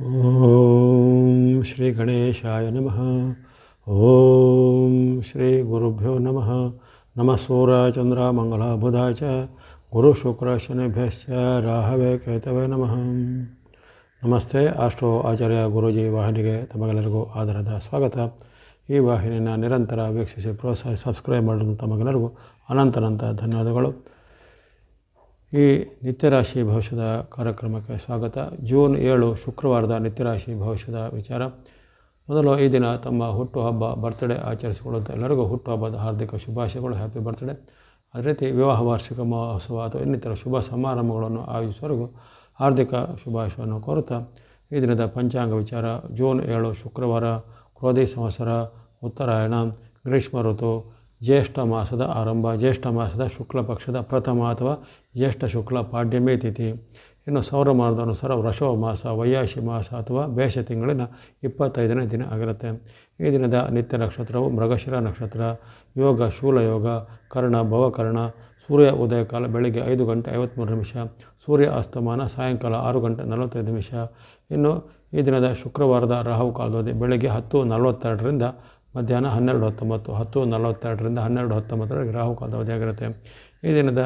ಓಂ ಶ್ರೀ ಗಣೇಶಾಯ ನಮಃ. ಓಂ ಶ್ರೀ ಗುರುಭ್ಯೋ ನಮಃ. ನಮಃ ಸೂರ ಚಂದ್ರ ಮಂಗಳ ಬುಧ ಚ. ಗುರು ಶುಕ್ರ ಶನಿಭ್ಯಶ್ಚ ರಾಹವೇ ಕೇತವೇ ನಮಃ. ನಮಸ್ತೆ ಆಸ್ಟ್ರೋ ಆಚಾರ್ಯ ಗುರುಜಿ ವಾಹಿನಿಗೆ ತಮಗೆಲ್ಲರಿಗೂ ಆಧಾರದ ಸ್ವಾಗತ. ಈ ವಾಹಿನಿಯನ್ನು ನಿರಂತರ ವೀಕ್ಷಿಸಿ ಪ್ರೋತ್ಸಾಹ ಸಬ್ಸ್ಕ್ರೈಬ್ ಮಾಡಿದ ತಮಗೆಲ್ಲರಿಗೂ ಅನಂತನಂತ ಧನ್ಯವಾದಗಳು. ಈ ನಿತ್ಯರಾಶಿ ಭವಿಷ್ಯದ ಕಾರ್ಯಕ್ರಮಕ್ಕೆ ಸ್ವಾಗತ. ಜೂನ್ ಏಳು ಶುಕ್ರವಾರದ ನಿತ್ಯರಾಶಿ ಭವಿಷ್ಯದ ವಿಚಾರ. ಮೊದಲು ಈ ದಿನ ತಮ್ಮ ಹುಟ್ಟುಹಬ್ಬ ಬರ್ತ್ಡೇ ಆಚರಿಸಿಕೊಳ್ಳುವಂಥ ಎಲ್ಲರಿಗೂ ಹುಟ್ಟುಹಬ್ಬದ ಹಾರ್ದಿಕ ಶುಭಾಶಯಗಳು ಹ್ಯಾಪಿ ಬರ್ತ್ಡೇ ಅದೇ ರೀತಿ ವಿವಾಹ, ವಾರ್ಷಿಕ ಮಹೋತ್ಸವ ಅಥವಾ ಇನ್ನಿತರ ಶುಭ ಸಮಾರಂಭಗಳನ್ನು ಆಯೋಜಿಸುವವರೆಗೂ ಹಾರ್ದಿಕ ಶುಭಾಶಯವನ್ನು ಕೋರುತ್ತಾ ಈ ದಿನದ ಪಂಚಾಂಗ ವಿಚಾರ. ಜೂನ್ ಏಳು ಶುಕ್ರವಾರ, ಕ್ರೋಧಿ ಸಂವತ್ಸರ, ಉತ್ತರಾಯಣ, ಗ್ರೀಷ್ಮ ಋತು ಜ್ಯೇಷ್ಠ ಮಾಸದ ಆರಂಭ, ಜ್ಯೇಷ್ಠ ಮಾಸದ ಶುಕ್ಲ ಪಕ್ಷದ ಪ್ರಥಮ ಅಥವಾ ಜ್ಯೇಷ್ಠ ಶುಕ್ಲ ಪಾಡ್ಯಮೇ ತಿಥಿ. ಇನ್ನು ಸೌರಮಾನದ ಅನುಸಾರ ವೃಷಭ ಮಾಸ, ವೈಯಾಶಿ ಮಾಸ ಅಥವಾ ಬೇಷ ತಿಂಗಳಿನ ಇಪ್ಪತ್ತೈದನೇ ದಿನ ಆಗಿರುತ್ತೆ. ಈ ದಿನದ ನಿತ್ಯ ನಕ್ಷತ್ರವು ಮೃಗಶಿರ ನಕ್ಷತ್ರ, ಯೋಗ ಶೂಲಯೋಗ ಕರ್ಣ, ಭವಕರ್ಣ, ಸೂರ್ಯ ಉದಯ ಕಾಲ ಬೆಳಗ್ಗೆ ಐದು ಗಂಟೆ ಐವತ್ತ್ಮೂರು ನಿಮಿಷ, ಸೂರ್ಯ ಅಸ್ತಮಾನ ಸಾಯಂಕಾಲ ಆರು ಗಂಟೆ ನಲವತ್ತೈದು ನಿಮಿಷ. ಇನ್ನು ಈ ದಿನದ ಶುಕ್ರವಾರದ ರಾಹು ಕಾಲದಲ್ಲಿ ಬೆಳಗ್ಗೆ ಹತ್ತು ನಲವತ್ತೆರಡರಿಂದ ಮಧ್ಯಾಹ್ನ ಹನ್ನೆರಡು ಹತ್ತೊಂಬತ್ತು, ಹತ್ತು ನಲವತ್ತೆರಡರಿಂದ ಹನ್ನೆರಡು ಹತ್ತೊಂಬತ್ತರವರೆಗೆ ರಾಹು ಕಾಲದ ಅವಧಿಯಾಗಿರುತ್ತೆ ಈ ದಿನದ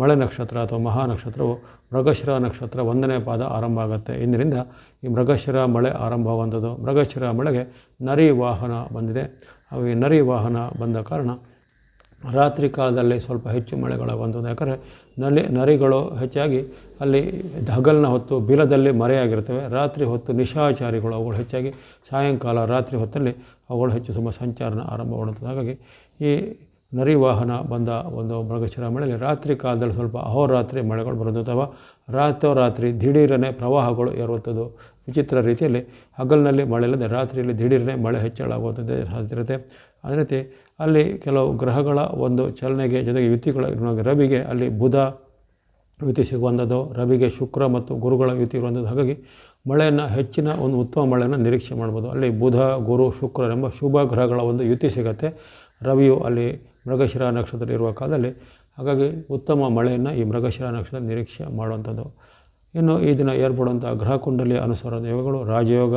ಮಳೆ ನಕ್ಷತ್ರ ಅಥವಾ ಮಹಾ ನಕ್ಷತ್ರವು ಮೃಗಶಿರ ನಕ್ಷತ್ರ ಒಂದನೇ ಪಾದ ಆರಂಭ ಆಗುತ್ತೆ. ಇಂದಿನಿಂದ ಈ ಮೃಗಶಿರ ಮಳೆ ಆರಂಭವಾಗುವಂಥದ್ದು ಮೃಗಶಿರ ಮಳೆಗೆ ನರಿ ವಾಹನ ಬಂದಿದೆ. ಹಾಗೆ ನರಿ ವಾಹನ ಬಂದ ಕಾರಣ ರಾತ್ರಿ ಕಾಲದಲ್ಲಿ ಸ್ವಲ್ಪ ಹೆಚ್ಚು ಮಳೆಗಳಾಗುವಂಥದ್ದು ಯಾಕಂದರೆ ನಲಿ ನರಿಗಳು ಹೆಚ್ಚಾಗಿ ಅಲ್ಲಿ ಹಗಲಿನ ಹೊತ್ತು ಬಿಲದಲ್ಲಿ ಮರೆಯಾಗಿರ್ತವೆ. ರಾತ್ರಿ ಹೊತ್ತು ನಿಶಾಚಾರಿಗಳು ಅವುಗಳು ಹೆಚ್ಚಾಗಿ ಸಾಯಂಕಾಲ ರಾತ್ರಿ ಹೊತ್ತಲ್ಲಿ ಅವುಗಳು ಹೆಚ್ಚು ತುಂಬ ಸಂಚಾರನ ಆರಂಭವಾಗುತ್ತದೆ ಹಾಗಾಗಿ ಈ ನರಿ ವಾಹನ ಬಂದ ಒಂದು ಮೃಗಶಿರ ಮಳೆಯಲ್ಲಿ ರಾತ್ರಿ ಕಾಲದಲ್ಲಿ ಸ್ವಲ್ಪ ಅಹೋರಾತ್ರಿ ಮಳೆಗಳು ಬರೋದು ಅಥವಾ ರಾತ್ರೋರಾತ್ರಿ ದಿಢೀರನೆ ಪ್ರವಾಹಗಳು ಏರುವಂಥದ್ದು ವಿಚಿತ್ರ ರೀತಿಯಲ್ಲಿ ಹಗಲಿನಲ್ಲಿ ಮಳೆ ಇಲ್ಲದೆ ರಾತ್ರಿಯಲ್ಲಿ ದಿಢೀರನೆ ಮಳೆ ಹೆಚ್ಚಳ ಆಗುವಂಥದ್ದೇ ಸಾಧ್ಯತೆ. ಅದೇ ರೀತಿ ಅಲ್ಲಿ ಕೆಲವು ಗ್ರಹಗಳ ಒಂದು ಚಲನೆಗೆ ಜೊತೆಗೆ ಯುತಿಗಳ ರವಿಗೆ ಅಲ್ಲಿ ಬುಧ ಯುತಿ ಸಿಗುವಂಥದ್ದು, ರವಿಗೆ ಶುಕ್ರ ಮತ್ತು ಗುರುಗಳ ಯುತಿ ಇರುವಂಥದ್ದು. ಹಾಗಾಗಿ ಮಳೆಯನ್ನು ಹೆಚ್ಚಿನ ಒಂದು ಉತ್ತಮ ಮಳೆಯನ್ನು ನಿರೀಕ್ಷೆ ಮಾಡ್ಬೋದು. ಅಲ್ಲಿ ಬುಧ, ಗುರು, ಶುಕ್ರ ಎಂಬ ಶುಭ ಗ್ರಹಗಳ ಒಂದು ಯುತಿ ಸಿಗುತ್ತೆ. ರವಿಯು ಅಲ್ಲಿ ಮೃಗಶಿರ ನಕ್ಷತ್ರ ಇರುವ ಕಾಲದಲ್ಲಿ ಹಾಗಾಗಿ ಉತ್ತಮ ಮಳೆಯನ್ನು ಈ ಮೃಗಶಿರ ನಕ್ಷತ್ರ ನಿರೀಕ್ಷೆ ಮಾಡುವಂಥದ್ದು. ಇನ್ನು ಈ ದಿನ ಏರ್ಪಡುವಂಥ ಗ್ರಹ ಕುಂಡಲಿ ಅನುಸಾರದ ಯೋಗಗಳು ರಾಜಯೋಗ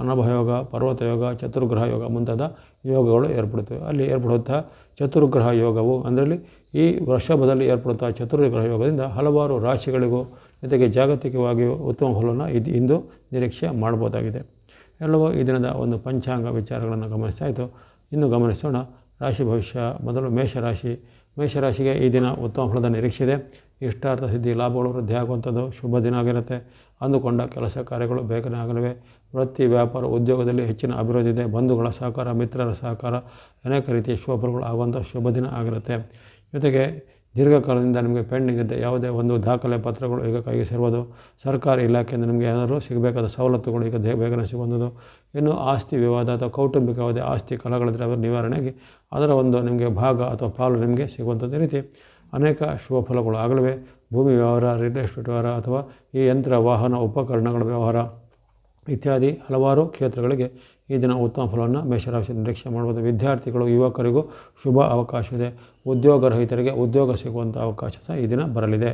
ಅನಭಯೋಗ ಪರ್ವತಯೋಗ, ಚತುರ್ಗ್ರಹ ಯೋಗ ಮುಂತಾದ ಯೋಗಗಳು ಏರ್ಪಡುತ್ತವೆ. ಅಲ್ಲಿ ಏರ್ಪಡುವಂತಹ ಚತುರ್ಗ್ರಹ ಯೋಗವು ಅದರಲ್ಲಿ ಈ ವೃಷಭದಲ್ಲಿ ಏರ್ಪಡುವಂತಹ ಚತುರ್ಗ್ರಹ ಯೋಗದಿಂದ ಹಲವಾರು ರಾಶಿಗಳಿಗೂ ಜೊತೆಗೆ ಜಾಗತಿಕವಾಗಿಯೂ ಉತ್ತಮ ಫಲವನ್ನು ಇದು ಇಂದು ನಿರೀಕ್ಷೆ ಮಾಡಬಹುದಾಗಿದೆ ಎಲ್ಲವೂ ಈ ದಿನದ ಒಂದು ಪಂಚಾಂಗ ವಿಚಾರಗಳನ್ನು ಗಮನಿಸ್ತಾಯಿತು ಇನ್ನು ಗಮನಿಸೋಣ ರಾಶಿ ಭವಿಷ್ಯ ಮೊದಲು ಮೇಷರಾಶಿ. ಮೇಷರಾಶಿಗೆ ಈ ದಿನ ಉತ್ತಮ ಫಲದ ನಿರೀಕ್ಷೆ ಇದೆ. ಇಷ್ಟಾರ್ಥ ಸಿದ್ಧಿ, ಲಾಭಗಳು ವೃದ್ಧಿ ಆಗುವಂಥದ್ದು ಶುಭ ದಿನ ಆಗಿರುತ್ತೆ. ಅಂದುಕೊಂಡ ಕೆಲಸ ಕಾರ್ಯಗಳು ಬೇಗನೆ ಆಗಲಿವೆ. ವೃತ್ತಿ, ವ್ಯಾಪಾರ, ಉದ್ಯೋಗದಲ್ಲಿ ಹೆಚ್ಚಿನ ಅಭಿವೃದ್ಧಿ ಇದೆ. ಬಂಧುಗಳ ಸಹಕಾರ, ಮಿತ್ರರ ಸಹಕಾರ, ಅನೇಕ ರೀತಿಯ ಶುಭಗಳು ಆಗುವಂಥ ಶುಭ ದಿನ ಆಗಿರುತ್ತೆ. ಜೊತೆಗೆ ದೀರ್ಘಕಾಲದಿಂದ ನಿಮಗೆ ಪೆಂಡಿಂಗ್ ಇದ್ದ ಯಾವುದೇ ಒಂದು ದಾಖಲೆ ಪತ್ರಗಳು ಈಗ ಕೈಗೆ ಸೇರ್ಬೋದು. ಸರ್ಕಾರಿ ಇಲಾಖೆಯಿಂದ ನಿಮಗೆ ಏನಾದರೂ ಸಿಗಬೇಕಾದ ಸವಲತ್ತುಗಳು ಈಗ ದೇ ಬೇಗನೆ ಸಿಗುವಂಥದ್ದು ಇನ್ನು ಆಸ್ತಿ ವಿವಾದ ಅಥವಾ ಕೌಟುಂಬಿಕ ಯಾವುದೇ ಆಸ್ತಿ ಕಲಗಳಿದ್ರೆ ಅದರ ನಿವಾರಣೆಗೆ ಅದರ ಒಂದು ನಿಮಗೆ ಭಾಗ ಅಥವಾ ಪಾಲು ನಿಮಗೆ ಸಿಗುವಂಥದ್ದು ರೀತಿ ಅನೇಕ ಶುಭ ಫಲಗಳು ಆಗಲಿವೆ. ಭೂಮಿ ವ್ಯವಹಾರ ರಿಯಲ್ ಎಸ್ಟೇಟ್ ವ್ಯವಹಾರ ಅಥವಾ ಈ ಯಂತ್ರ, ವಾಹನ, ಉಪಕರಣಗಳ ವ್ಯವಹಾರ. ಇತ್ಯಾದಿ ಹಲವಾರು ಕ್ಷೇತ್ರಗಳಿಗೆ ಈ ದಿನ ಉತ್ತಮ ಫಲವನ್ನು ಮೇಷರಾಶಿ ನಿರೀಕ್ಷೆ ಮಾಡ್ಬೋದು ವಿದ್ಯಾರ್ಥಿಗಳು, ಯುವಕರಿಗೂ ಶುಭ ಅವಕಾಶವಿದೆ ಉದ್ಯೋಗ ರಹಿತರಿಗೆ ಉದ್ಯೋಗ ಸಿಗುವಂಥ ಅವಕಾಶ ಸಹ ಈ ದಿನ ಬರಲಿದೆ.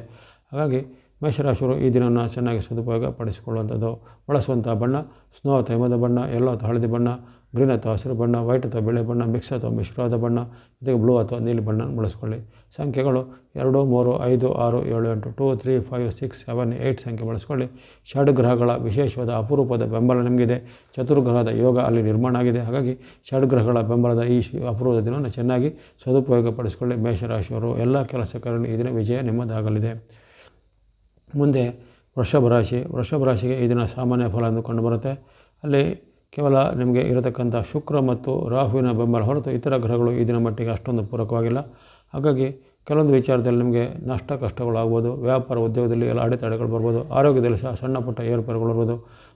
ಹಾಗಾಗಿ ಮೇಷರಾಶಿಯವರು ಈ ದಿನವನ್ನು ಚೆನ್ನಾಗಿ ಸದುಪಯೋಗ ಪಡಿಸಿಕೊಳ್ಳುವಂಥದ್ದು ಬಳಸುವಂಥ ಬಣ್ಣ ಸ್ನೋ ತೈಮದ ಬಣ್ಣ ಎಲ್ಲೋ ಹಳದಿ ಬಣ್ಣ ಗ್ರೀನ್ ಅಥವಾ ಹಸಿರು ಬಣ್ಣ, ವೈಟ್ ಅಥವಾ ಬಿಳಿ ಬಣ್ಣ, ಮಿಕ್ಸ್ ಅಥವಾ ಮಿಶ್ರವಾದ ಬಣ್ಣ, ಜೊತೆಗೆ ಬ್ಲೂ ಅಥವಾ ನೀಲಿ ಬಣ್ಣ ಬಳಸ್ಕೊಳ್ಳಿ. ಸಂಖ್ಯೆಗಳು ಎರಡು, ಮೂರು, ಐದು, ಆರು, ಏಳು, ಎಂಟು, two, three, five, six, seven eight ಸಂಖ್ಯೆ ಬಳಸ್ಕೊಳ್ಳಿ. ಷಡ್ಗ್ರಹಗಳ ವಿಶೇಷವಾದ ಅಪರೂಪದ ಬೆಂಬಲ ನಿಮಗಿದೆ. ಚತುರ್ಗ್ರಹದ ಯೋಗ ಅಲ್ಲಿ ನಿರ್ಮಾಣ ಆಗಿದೆ. ಹಾಗಾಗಿ ಷಡ್ಗ್ರಹಗಳ ಬೆಂಬಲದ ಈ ಅಪರೂಪದ ದಿನವನ್ನು ಚೆನ್ನಾಗಿ ಸದುಪಯೋಗಪಡಿಸಿಕೊಳ್ಳಿ. ಮೇಷರಾಶಿಯವರು ಎಲ್ಲ ಕೆಲಸ ಈ ದಿನ ವಿಜಯ ನಿಮ್ಮದಾಗಲಿದೆ. ಮುಂದೆ ವೃಷಭ ರಾಶಿ. ವೃಷಭ ರಾಶಿಗೆ ಈ ಸಾಮಾನ್ಯ ಫಲ ಎಂದು ಕಂಡುಬರುತ್ತೆ ಅಲ್ಲಿ ಕೇವಲ ನಿಮಗೆ ಇರತಕ್ಕಂಥ ಶುಕ್ರ ಮತ್ತು ರಾಹುವಿನ ಬೆಂಬಲ ಹೊರತು ಇತರ ಗ್ರಹಗಳು ಈ ದಿನ ಮಟ್ಟಿಗೆ ಅಷ್ಟೊಂದು ಪೂರಕವಾಗಿಲ್ಲ. ಹಾಗಾಗಿ ಕೆಲವೊಂದು ವಿಚಾರದಲ್ಲಿ ನಿಮಗೆ ನಷ್ಟ ಕಷ್ಟಗಳಾಗ್ಬೋದು, ವ್ಯಾಪಾರ ಉದ್ಯೋಗದಲ್ಲಿ ಎಲ್ಲ ಅಡೆತಡೆಗಳು ಬರ್ಬೋದು, ಆರೋಗ್ಯದಲ್ಲಿ ಸಹ ಸಣ್ಣ ಪುಟ್ಟ ಏರ್ಪೇರುಗಳು ಬರ್ಬೋದು.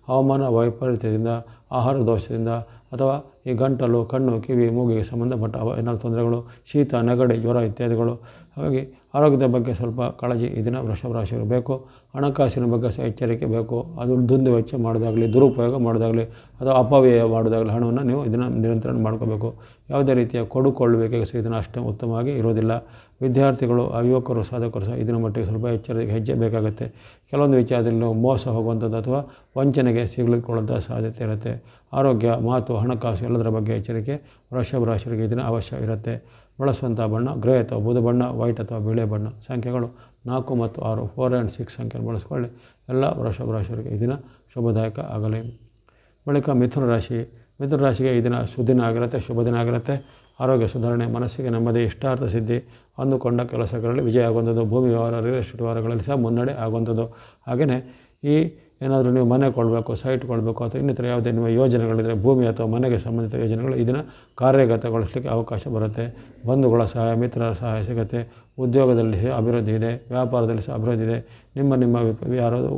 ಹವಾಮಾನ ವೈಪರೀತ್ಯದಿಂದ, ಆಹಾರ ದೋಷದಿಂದ ಅಥವಾ ಈ ಗಂಟಲು, ಕಣ್ಣು, ಕಿವಿ, ಮೂಗಿಗೆ ಸಂಬಂಧಪಟ್ಟ ಏನಾದರೂ ತೊಂದರೆಗಳು, ಶೀತ, ನೆಗಡಿ, ಜ್ವರ ಇತ್ಯಾದಿಗಳು. ಹಾಗಾಗಿ ಆರೋಗ್ಯದ ಬಗ್ಗೆ ಸ್ವಲ್ಪ ಕಾಳಜಿ ಈ ದಿನ ವೃಷಭ ರಾಶಿಯವರು ಬೇಕು. ಹಣಕಾಸಿನ ಬಗ್ಗೆ ಸಹ ಎಚ್ಚರಿಕೆ ಬೇಕು. ಅದು ದುಂದು ವೆಚ್ಚ ಮಾಡೋದಾಗಲಿ, ದುರುಪಯೋಗ ಮಾಡೋದಾಗಲಿ ಅಥವಾ ಅಪವ್ಯಯ ಮಾಡೋದಾಗಲಿ ಹಣವನ್ನು ನೀವು ಇದನ್ನು ನಿಯಂತ್ರಣ ಮಾಡ್ಕೋಬೇಕು. ಯಾವುದೇ ರೀತಿಯ ಕೊಡುಕೊಳ್ಳುವಿಕೆ ಸಹ ಇದನ್ನು ಅಷ್ಟೇ ಉತ್ತಮವಾಗಿ ಇರೋದಿಲ್ಲ. ವಿದ್ಯಾರ್ಥಿಗಳು, ಯುವಕರು, ಸಾಧಕರು ಸಹ ಇದರ ಮಟ್ಟಿಗೆ ಸ್ವಲ್ಪ ಎಚ್ಚರಿಕೆ, ಹೆಜ್ಜೆ ಬೇಕಾಗುತ್ತೆ. ಕೆಲವೊಂದು ವಿಚಾರದಲ್ಲಿ ನಾವು ಮೋಸ ಹೋಗುವಂಥದ್ದು ಅಥವಾ ವಂಚನೆಗೆ ಸಿಗಲಿಕ್ಕೊಳ್ಳುವಂಥ ಸಾಧ್ಯತೆ ಇರುತ್ತೆ. ಆರೋಗ್ಯ, ಮಾತು, ಹಣಕಾಸು ಎಲ್ಲದರ ಬಗ್ಗೆ ಎಚ್ಚರಿಕೆ ವೃಷಭ ರಾಶಿಯವರಿಗೆ ಇದನ್ನು ಅವಶ್ಯ ಇರುತ್ತೆ. ಬಳಸುವಂಥ ಬಣ್ಣ ಗ್ರೇ ಅಥವಾ ಬೂದು ಬಣ್ಣ, ವೈಟ್ ಅಥವಾ ಬಿಳೆ ಬಣ್ಣ, ಸಂಖ್ಯೆಗಳು ನಾಲ್ಕು ಮತ್ತು ಆರು ಫೋರ್ ಆ್ಯಂಡ್ ಸಿಕ್ಸ್ ಸಂಖ್ಯೆಯನ್ನು ಬಳಸಿಕೊಳ್ಳಿ. ಎಲ್ಲ ವೃಷಭ ರಾಶಿಯವರಿಗೆ ಈ ದಿನ ಶುಭದಾಯಕ ಆಗಲಿ. ಬಳಿಕ ಮಿಥುನ ರಾಶಿ. ಮಿಥುನ ರಾಶಿಗೆ ಈ ದಿನ ಸುದಿನ ಆಗಿರುತ್ತೆ, ಶುಭ ದಿನ ಆಗಿರುತ್ತೆ. ಆರೋಗ್ಯ ಸುಧಾರಣೆ, ಮನಸ್ಸಿಗೆ ನೆಮ್ಮದಿ, ಇಷ್ಟಾರ್ಥ ಸಿದ್ಧಿ, ಅಂದುಕೊಂಡ ಕೆಲಸಗಳಲ್ಲಿ ವಿಜಯ ಆಗುವಂಥದ್ದು, ಭೂಮಿ ವ್ಯವಹಾರ ರಿಯಲ್ ಎಸ್ಟೇಟ್ ವ್ಯವಹಾರಗಳಲ್ಲಿ ಸಹ ಮುನ್ನಡೆ ಆಗುವಂಥದ್ದು. ಹಾಗೆಯೇ ಈ ಏನಾದರೂ ನೀವು ಮನೆ ಕೊಡಬೇಕು ಸೈಟ್ ಕೊಡಬೇಕು ಅಥವಾ ಇನ್ನಿತರ ಯಾವುದೇ ನಿಮ್ಮ ಯೋಜನೆಗಳಿದ್ದರೆ ಭೂಮಿ ಅಥವಾ ಮನೆಗೆ ಸಂಬಂಧಿತ ಯೋಜನೆಗಳು, ಇದನ್ನು ಕಾರ್ಯಗತಗೊಳಿಸಲಿಕ್ಕೆ ಅವಕಾಶ ಬರುತ್ತೆ. ಬಂಧುಗಳ ಸಹಾಯ, ಮಿತ್ರರ ಸಹಾಯ ಸಿಗುತ್ತೆ. ಉದ್ಯೋಗದಲ್ಲಿ ಅಭಿವೃದ್ಧಿ ಇದೆ, ವ್ಯಾಪಾರದಲ್ಲಿ ಸಹ ಅಭಿವೃದ್ಧಿ ಇದೆ. ನಿಮ್ಮ ನಿಮ್ಮ ಯಾರಾದರೂ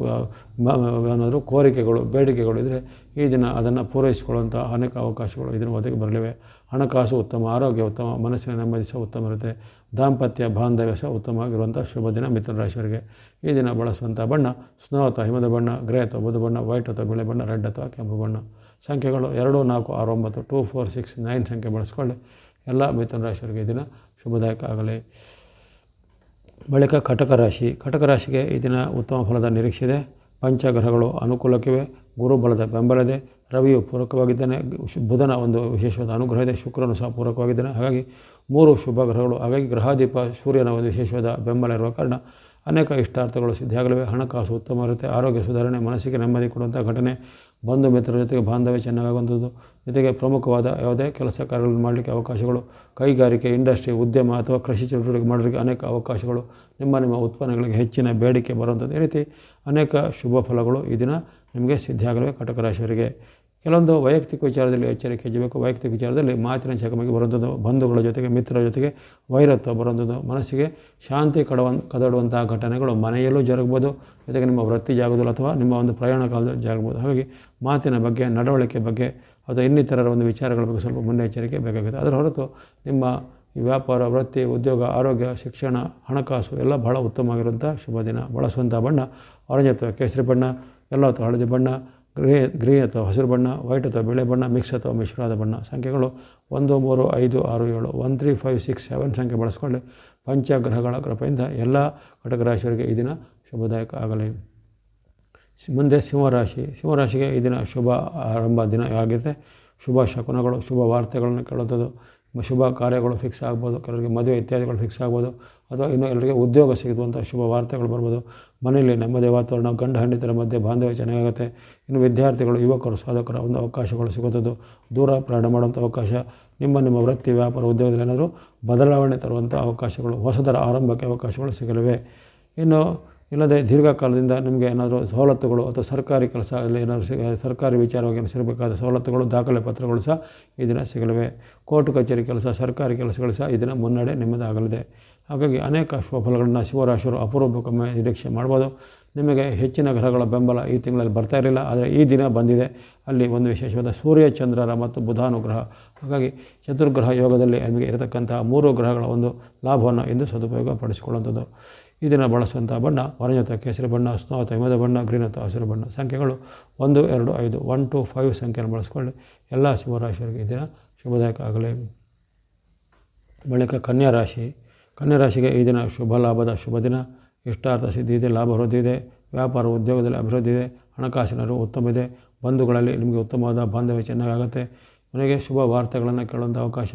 ಏನಾದರೂ ಕೋರಿಕೆಗಳು, ಬೇಡಿಕೆಗಳು ಇದ್ದರೆ ಈ ದಿನ ಅದನ್ನು ಪೂರೈಸಿಕೊಳ್ಳುವಂಥ ಅನೇಕ ಅವಕಾಶಗಳು ಇದನ್ನು ಒದಗಿ ಬರಲಿವೆ. ಹಣಕಾಸು ಉತ್ತಮ, ಆರೋಗ್ಯ ಉತ್ತಮ, ಮನಸ್ಸಿನ ನೆಮ್ಮದಿ ಸಹ ಉತ್ತಮ ಇರುತ್ತೆ. ದಾಂಪತ್ಯ ಬಾಂಧವ್ಯ ಸಹ ಉತ್ತಮವಾಗಿರುವಂಥ ಶುಭ ದಿನ ಮಿಥುನ ರಾಶಿಯವರಿಗೆ. ಈ ದಿನ ಬಳಸುವಂಥ ಬಣ್ಣ ಸ್ನೋ ಅಥವಾ ಹಿಮದ ಬಣ್ಣ ಗ್ರೇ ಅಥವಾ ಬುಧ ಬಣ್ಣ, ವೈಟ್ ಅಥವಾ ಬಿಳಿ ಬಣ್ಣ, ರೆಡ್ ಅಥವಾ ಕೆಂಪು ಬಣ್ಣ. ಸಂಖ್ಯೆಗಳು ಎರಡು, ನಾಲ್ಕು ಆರು ಒಂಬತ್ತು ಟೂ, ಫೋರ್, ಸಿಕ್ಸ್, ನೈನ್ ಸಂಖ್ಯೆ ಬಳಸ್ಕೊಳ್ಳಿ ಎಲ್ಲ ಮಿಥುನ ರಾಶಿಯವರಿಗೆ ಈ ದಿನ ಶುಭದಾಯಕ ಆಗಲಿ. ಬಳಿಕ ಕಟಕ ರಾಶಿ. ಕಟಕ ರಾಶಿಗೆ ಈ ದಿನ ಉತ್ತಮ ಫಲದ ನಿರೀಕ್ಷೆ ಇದೆ. ಪಂಚಗ್ರಹಗಳು ಅನುಕೂಲಕ್ಕಿವೆ. ಗುರುಬಲದ ಬೆಂಬಲದೆ ರವಿಯು ಪೂರಕವಾಗಿದ್ದಾನೆ. ಬುಧನ ಒಂದು ವಿಶೇಷವಾದ ಅನುಗ್ರಹ ಇದೆ. ಶುಕ್ರನು ಸಹ ಪೂರಕವಾಗಿದ್ದಾನೆ. ಹಾಗಾಗಿ ಮೂರು ಶುಭ ಗ್ರಹಗಳು. ಹಾಗಾಗಿ ಗ್ರಹಾದೀಪ ಸೂರ್ಯನ ಒಂದು ವಿಶೇಷವಾದ ಬೆಂಬಲ ಇರುವ ಕಾರಣ ಅನೇಕ ಇಷ್ಟಾರ್ಥಗಳು ಸಿದ್ಧಿಯಾಗಲಿವೆ. ಹಣಕಾಸು ಉತ್ತಮ ಇರುತ್ತೆ. ಆರೋಗ್ಯ ಸುಧಾರಣೆ, ಮನಸ್ಸಿಗೆ ನೆಮ್ಮದಿ ಕೊಡುವಂಥ ಘಟನೆ, ಬಂಧು ಮಿತ್ರರ ಜೊತೆಗೆ ಬಾಂಧವ್ಯ ಚೆನ್ನಾಗುವಂಥದ್ದು ಜೊತೆಗೆ ಪ್ರಮುಖವಾದ ಯಾವುದೇ ಕೆಲಸ ಕಾರ್ಯಗಳನ್ನು ಮಾಡಲಿಕ್ಕೆ ಅವಕಾಶಗಳು. ಕೈಗಾರಿಕೆ, ಇಂಡಸ್ಟ್ರಿ, ಉದ್ಯಮ ಅಥವಾ ಕೃಷಿ ಚಟುವಟಿಕೆ ಮಾಡಲಿಕ್ಕೆ ಅನೇಕ ಅವಕಾಶಗಳು. ನಿಮ್ಮ ನಿಮ್ಮ ಉತ್ಪನ್ನಗಳಿಗೆ ಹೆಚ್ಚಿನ ಬೇಡಿಕೆ ಬರುವಂಥದ್ದು. ಈ ರೀತಿ ಅನೇಕ ಶುಭ ಫಲಗಳು ಈ ದಿನ ನಿಮಗೆ ಸಿದ್ಧಿಯಾಗಲಿವೆ ಕಟಕ ರಾಶಿಯವರಿಗೆ ಕೆಲವೊಂದು ವೈಯಕ್ತಿಕ ವಿಚಾರದಲ್ಲಿ ಎಚ್ಚರಿಕೆ ಹೆಚ್ಚಬೇಕು ವೈಯಕ್ತಿಕ ವಿಚಾರದಲ್ಲಿ ಮಾತಿನ ಚಕಮಕಿ ಬರುವಂಥದ್ದು, ಬಂಧುಗಳ ಜೊತೆಗೆ, ಮಿತ್ರರ ಜೊತೆಗೆ, ವೈರತ್ವ ಬರುವಂಥದ್ದು, ಮನಸ್ಸಿಗೆ ಶಾಂತಿ ಕಡುವ ಕದಡುವಂತಹ ಘಟನೆಗಳು ಮನೆಯಲ್ಲೂ ಜರುಗ್ಬೋದು ಜೊತೆಗೆ ನಿಮ್ಮ ವೃತ್ತಿ ಜಾಗದಲ್ಲಿ ಅಥವಾ ನಿಮ್ಮ ಒಂದು ಪ್ರಯಾಣ ಕಾಲದಲ್ಲಿ ಜಾಗಬಹುದು. ಹಾಗಾಗಿ ಮಾತಿನ ಬಗ್ಗೆ, ನಡವಳಿಕೆ ಬಗ್ಗೆ ಅಥವಾ ಇನ್ನಿತರರ ಒಂದು ವಿಚಾರಗಳ ಬಗ್ಗೆ ಸ್ವಲ್ಪ ಮುನ್ನೆಚ್ಚರಿಕೆ ಬೇಕಾಗುತ್ತೆ. ಅದರ ಹೊರತು ನಿಮ್ಮ ಈ ವ್ಯಾಪಾರ, ವೃತ್ತಿ, ಉದ್ಯೋಗ, ಆರೋಗ್ಯ, ಶಿಕ್ಷಣ, ಹಣಕಾಸು ಎಲ್ಲ ಬಹಳ ಉತ್ತಮವಾಗಿರುವಂಥ ಶುಭ ದಿನ. ಬಳಸುವಂಥ ಬಣ್ಣ ಆರೆಂಜ್ ಅಥವಾ ಕೇಸರಿ ಬಣ್ಣ ಎಲ್ಲೋ ಅಥವಾ ಹಳದಿ ಬಣ್ಣ ಗ್ರೇ ಗ್ರೇ ಅಥವಾ ಹಸಿರು ಬಣ್ಣ ವೈಟ್ ಅಥವಾ ಬಿಳೆ ಬಣ್ಣ ಮಿಕ್ಸ್ ಅಥವಾ ಮಿಶ್ರಾದ ಬಣ್ಣ. ಸಂಖ್ಯೆಗಳು ಒಂದು, ಮೂರು, ಐದು, ಆರು, ಏಳು one three, five, six, seven ಸಂಖ್ಯೆ ಬಳಸ್ಕೊಳ್ಳಿ ಪಂಚಗ್ರಹಗಳ ಕೃಪೆಯಿಂದ ಎಲ್ಲ ಕಟಕ ರಾಶಿಯವರಿಗೆ ಈ ದಿನ ಶುಭದಾಯಕ ಆಗಲಿ. ಮುಂದೆ ಸಿಂಹರಾಶಿ. ಸಿಂಹರಾಶಿಗೆ ಈ ದಿನ ಶುಭ ಆರಂಭ ದಿನ ಆಗಿದೆ. ಶುಭ ಶಕುನಗಳು, ಶುಭ ವಾರ್ತೆಗಳನ್ನು ಮ- ಶುಭ ಕಾರ್ಯಗಳು ಫಿಕ್ಸ್ ಆಗ್ಬೋದು, ಕೆಲವರಿಗೆ ಮದುವೆ ಇತ್ಯಾದಿಗಳು ಫಿಕ್ಸ್ ಆಗ್ಬೋದು, ಅಥವಾ ಇನ್ನು ಎಲ್ಲರಿಗೆ ಉದ್ಯೋಗ ಸಿಗುವಂಥ ಶುಭ ವಾರ್ತೆಗಳು ಬರ್ಬೋದು. ಮನೆಯಲ್ಲಿ ನೆಮ್ಮದಿ ವಾತಾವರಣ, ಗಂಡ ಹೆಂಡತಿರ ಮಧ್ಯೆ ಬಾಂಧವ್ಯ ಚೆನ್ನಾಗುತ್ತೆ ಇನ್ನು ವಿದ್ಯಾರ್ಥಿಗಳು, ಯುವಕರು, ಸಾಧಕರ ಒಂದು ಅವಕಾಶಗಳು ಸಿಗುವಂಥದ್ದು ದೂರ ಪ್ರಯಾಣ ಮಾಡುವಂಥ ಅವಕಾಶ, ನಿಮ್ಮ ನಿಮ್ಮ ವೃತ್ತಿ, ವ್ಯಾಪಾರ, ಉದ್ಯೋಗದಲ್ಲಿ ಏನಾದರೂ ಬದಲಾವಣೆ ತರುವಂಥ ಅವಕಾಶಗಳು, ಹೊಸದರ ಆರಂಭಕ್ಕೆ ಅವಕಾಶಗಳು ಸಿಗಲಿವೆ. ಇನ್ನು ಇಲ್ಲದೆ ದೀರ್ಘಕಾಲದಿಂದ ನಿಮಗೆ ಏನಾದರೂ ಸವಲತ್ತುಗಳು ಅಥವಾ ಸರ್ಕಾರಿ ಕೆಲಸ ಅಲ್ಲಿ ಏನಾದರೂ ಸಿಗ, ಸರ್ಕಾರಿ ವಿಚಾರವಾಗಿ ಸಿಗಬೇಕಾದ ಸವಲತ್ತುಗಳು, ದಾಖಲೆ ಪತ್ರಗಳು ಸಹ ಈ ದಿನ ಸಿಗಲಿವೆ. ಕೋರ್ಟ್ ಕಚೇರಿ ಕೆಲಸ, ಸರ್ಕಾರಿ ಕೆಲಸಗಳು ಸಹ ಈ ದಿನ ಮುನ್ನಡೆ ನಿಮ್ಮದಾಗಲಿದೆ. ಹಾಗಾಗಿ ಅನೇಕ ಶುಭಫಲಗಳನ್ನು ಶಿವರಾಶಿಯವರು ಅಪರೂಪಕ್ಕೊಮ್ಮೆ ನಿರೀಕ್ಷೆ ಮಾಡ್ಬೋದು. ನಿಮಗೆ ಹೆಚ್ಚಿನ ಗ್ರಹಗಳ ಬೆಂಬಲ ಈ ತಿಂಗಳಲ್ಲಿ ಬರ್ತಾ ಇರಲಿಲ್ಲ, ಆದರೆ ಈ ದಿನ ಬಂದಿದೆ. ಅಲ್ಲಿ ಒಂದು ವಿಶೇಷವಾದ ಸೂರ್ಯ, ಚಂದ್ರರ ಮತ್ತು ಬುಧಾನುಗ್ರಹ. ಹಾಗಾಗಿ ಚತುರ್ಗ್ರಹ ಯೋಗದಲ್ಲಿ ನಿಮಗೆ ಇರತಕ್ಕಂತಹ ಮೂರು ಗ್ರಹಗಳ ಒಂದು ಲಾಭವನ್ನು ಇಂದು ಸದುಪಯೋಗ ಪಡಿಸಿಕೊಳ್ಳುವಂಥದ್ದು ಈ ದಿನ ಬಳಸುವಂಥ ಬಣ್ಣ ವರಂಜತ ಕೇಸರಿ ಬಣ್ಣ ಅಥವಾ ಹಿಮದ ಬಣ್ಣ ಗ್ರೀನ್ ಅಥವಾ ಹಸಿರು ಬಣ್ಣ, ಸಂಖ್ಯೆಗಳು ಒಂದು, ಎರಡು, ಐದು ಒನ್ ಟು, ಫೈವ್ ಸಂಖ್ಯೆಯನ್ನು ಬಳಸ್ಕೊಳ್ಳಿ. ಎಲ್ಲ ಶುಭರಾಶಿಗಳಿಗೆ ಈ ದಿನ ಶುಭದಾಯಕ ಆಗಲಿ. ಬಳಿಕ ಕನ್ಯಾ ರಾಶಿ. ಕನ್ಯಾ ರಾಶಿಗೆ ಈ ದಿನ ಶುಭ ಲಾಭದ ಶುಭ ದಿನ. ಇಷ್ಟಾರ್ಥ ಸಿದ್ಧಿ ಇದೆ, ಲಾಭ ವೃದ್ಧಿ ಇದೆ, ವ್ಯಾಪಾರ ಉದ್ಯೋಗದಲ್ಲಿ ಅಭಿವೃದ್ಧಿ ಇದೆ, ಹಣಕಾಸಿನ ಉತ್ತಮ ಇದೆ, ಬಂಧುಗಳಲ್ಲಿ ನಿಮಗೆ ಉತ್ತಮವಾದ ಬಾಂಧವ್ಯ ಚೆನ್ನಾಗಾಗುತ್ತೆ. ಮನೆಗೆ ಶುಭ ವಾರ್ತೆಗಳನ್ನು ಕೇಳುವಂಥ ಅವಕಾಶ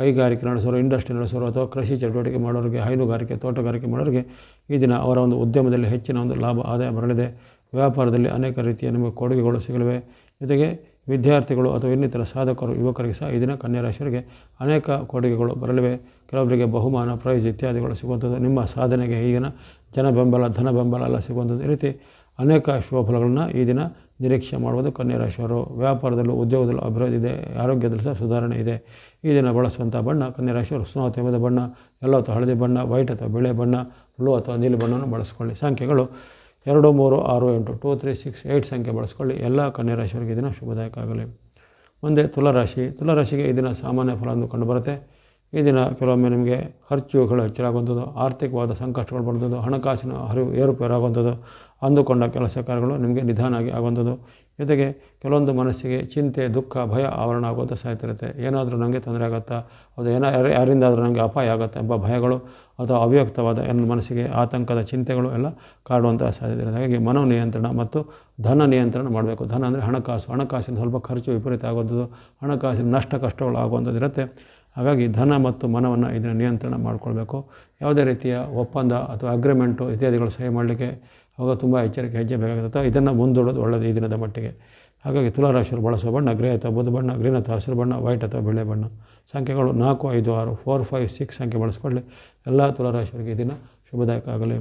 ಕೈಗಾರಿಕೆ ನಡೆಸೋರು, ಇಂಡಸ್ಟ್ರಿ ನಡೆಸೋರು ಅಥವಾ ಕೃಷಿ ಚಟುವಟಿಕೆ ಮಾಡೋರಿಗೆ, ಹೈನುಗಾರಿಕೆ, ತೋಟಗಾರಿಕೆ ಮಾಡೋರಿಗೆ ಈ ದಿನ ಅವರ ಒಂದು ಉದ್ಯಮದಲ್ಲಿ ಹೆಚ್ಚಿನ ಒಂದು ಲಾಭ, ಆದಾಯ ಬರಲಿದೆ. ವ್ಯಾಪಾರದಲ್ಲಿ ಅನೇಕ ರೀತಿಯ ನಿಮಗೆ ಕೊಡುಗೆಗಳು ಸಿಗಲಿವೆ. ಜೊತೆಗೆ ವಿದ್ಯಾರ್ಥಿಗಳು ಅಥವಾ ಇನ್ನಿತರ ಸಾಧಕರು, ಯುವಕರಿಗೆ ಸಹ ಈ ದಿನ ಕನ್ಯಾ ರಾಶಿಯವರಿಗೆ ಅನೇಕ ಕೊಡುಗೆಗಳು ಬರಲಿವೆ. ಕೆಲವರಿಗೆ ಬಹುಮಾನ, ಪ್ರೈಸ್ ಇತ್ಯಾದಿಗಳು ಸಿಗುವಂಥದ್ದು, ನಿಮ್ಮ ಸಾಧನೆಗೆ ಈಗಿನ ಜನ ಬೆಂಬಲ ಧನ ಬೆಂಬಲ ಎಲ್ಲ ಸಿಗುವಂಥದ್ದು. ಈ ರೀತಿ ಅನೇಕ ಶುಭಫಲಗಳನ್ನು ಈ ದಿನ ನಿರೀಕ್ಷೆ ಮಾಡುವುದು ಕನ್ಯಾ ರಾಶಿಯವರು ವ್ಯಾಪಾರದಲ್ಲೂ, ಉದ್ಯೋಗದಲ್ಲೂ ಅಭಿವೃದ್ಧಿ ಇದೆ, ಆರೋಗ್ಯದಲ್ಲೂ ಸಹ ಸುಧಾರಣೆ ಇದೆ. ಈ ದಿನ ಬಳಸುವಂಥ ಬಣ್ಣ ಕನ್ಯಾ ರಾಶಿಯವರು ಸ್ನೋ ಅಥವಾ ಬಣ್ಣ, ಎಲ್ಲೋ ಅಥವಾ ಹಳದಿ ಬಣ್ಣ, ವೈಟ್ ಅಥವಾ ಬಿಳೆ ಬಣ್ಣ, ಬ್ಲೂ ಅಥವಾ ನೀಲಿ ಬಣ್ಣವನ್ನು ಬಳಸ್ಕೊಳ್ಳಿ. ಸಂಖ್ಯೆಗಳು ಎರಡು, ಮೂರು, ಆರು, ಎಂಟು, ಟೂ, ತ್ರೀ, ಸಿಕ್ಸ್ ಏಯ್ಟ್ ಸಂಖ್ಯೆ ಬಳಸ್ಕೊಳ್ಳಿ. ಎಲ್ಲ ಕನ್ಯಾ ರಾಶಿಯವರಿಗೆ ಈ ದಿನ ಶುಭದಾಯಕ ಆಗಲಿ. ಮುಂದೆ ತುಲಾರಾಶಿ. ತುಲಾರಾಶಿಗೆ ಈ ದಿನ ಸಾಮಾನ್ಯ ಫಲ ಕಂಡುಬರುತ್ತೆ. ಈ ದಿನ ಕೆಲವೊಮ್ಮೆ ನಿಮಗೆ ಖರ್ಚುಗಳು ಹೆಚ್ಚಾಗುವಂಥದ್ದು ಆರ್ಥಿಕವಾದ ಸಂಕಷ್ಟಗಳು ಬರುವಂಥದ್ದು, ಹಣಕಾಸಿನ ಹರಿವು ಏರುಪೇರಾಗುವಂಥದ್ದು, ಅಂದುಕೊಂಡ ಕೆಲಸ ಕಾರ್ಯಗಳು ನಿಮಗೆ ನಿಧಾನ ಆಗಿ ಆಗುವಂಥದ್ದು. ಜೊತೆಗೆ ಕೆಲವೊಂದು ಮನಸ್ಸಿಗೆ ಚಿಂತೆ, ದುಃಖ, ಭಯ, ಆವರಣ ಆಗುವಂಥ ಸಾಧ್ಯತೆ ಇರುತ್ತೆ. ಏನಾದರೂ ನನಗೆ ತೊಂದರೆ ಆಗುತ್ತಾ? ಅದು ಏನೋ, ಯಾರು, ಯಾರಿಂದಾದರೂ ನನಗೆ ಅಪಾಯ ಆಗುತ್ತೆ ಎಂಬ ಭಯಗಳು ಅಥವಾ ಅವ್ಯಕ್ತವಾದ ನನ್ನ ಮನಸ್ಸಿಗೆ ಆತಂಕದ ಚಿಂತೆಗಳು ಎಲ್ಲ ಕಾಡುವಂಥ ಸಾಧ್ಯತೆ ಇರುತ್ತೆ. ಹಾಗಾಗಿ ಮನೋ ನಿಯಂತ್ರಣ ಮತ್ತು ಧನ ನಿಯಂತ್ರಣ ಮಾಡಬೇಕು. ಧನ ಅಂದರೆ ಹಣಕಾಸು. ಹಣಕಾಸಿನ ಸ್ವಲ್ಪ ಖರ್ಚು ವಿಪರೀತ ಆಗುವಂಥದ್ದು. ಹಣಕಾಸಿನ ನಷ್ಟ ಕಷ್ಟಗಳು ಆಗುವಂಥದ್ದು ಇರುತ್ತೆ. ಹಾಗಾಗಿ ಧನ ಮತ್ತು ಮನವನ್ನು ಇದನ್ನು ನಿಯಂತ್ರಣ ಮಾಡಿಕೊಳ್ಬೇಕು. ಯಾವುದೇ ರೀತಿಯ ಒಪ್ಪಂದ ಅಥವಾ ಅಗ್ರಿಮೆಂಟು ಇತ್ಯಾದಿಗಳು ಸಹಿ ಮಾಡಲಿಕ್ಕೆ ಅವಾಗ ತುಂಬ ಎಚ್ಚರಿಕೆ, ಹೆಜ್ಜೆ ಬೇಕಾಗುತ್ತೆ. ಇದನ್ನು ಮುಂದೂಡೋದು ಒಳ್ಳೆಯದು ಈ ದಿನದ ಮಟ್ಟಿಗೆ. ಹಾಗಾಗಿ ತುಲಾರಾಶಿಯಲ್ಲಿ ಬಳಸುವ ಬಣ್ಣ ಗ್ರೇ ಅಥವಾ ಬುಧ ಬಣ್ಣ, ಗ್ರೀನ್ ಅಥವಾ ಹಸಿರು ಬಣ್ಣ, ವೈಟ್ ಅಥವಾ ಬೆಳೆ ಬಣ್ಣ. ಸಂಖ್ಯೆಗಳು ನಾಲ್ಕು, ಐದು, ಆರು ಫೋರ್ ಫೈವ್ ಸಿಕ್ಸ್ ಸಂಖ್ಯೆ ಬಳಸ್ಕೊಳ್ಳಿ. ಎಲ್ಲ ತುಲಾರಾಶಿಯವರಿಗೆ ಈ ದಿನ ಶುಭದಾಯಕ ಆಗಲಿ.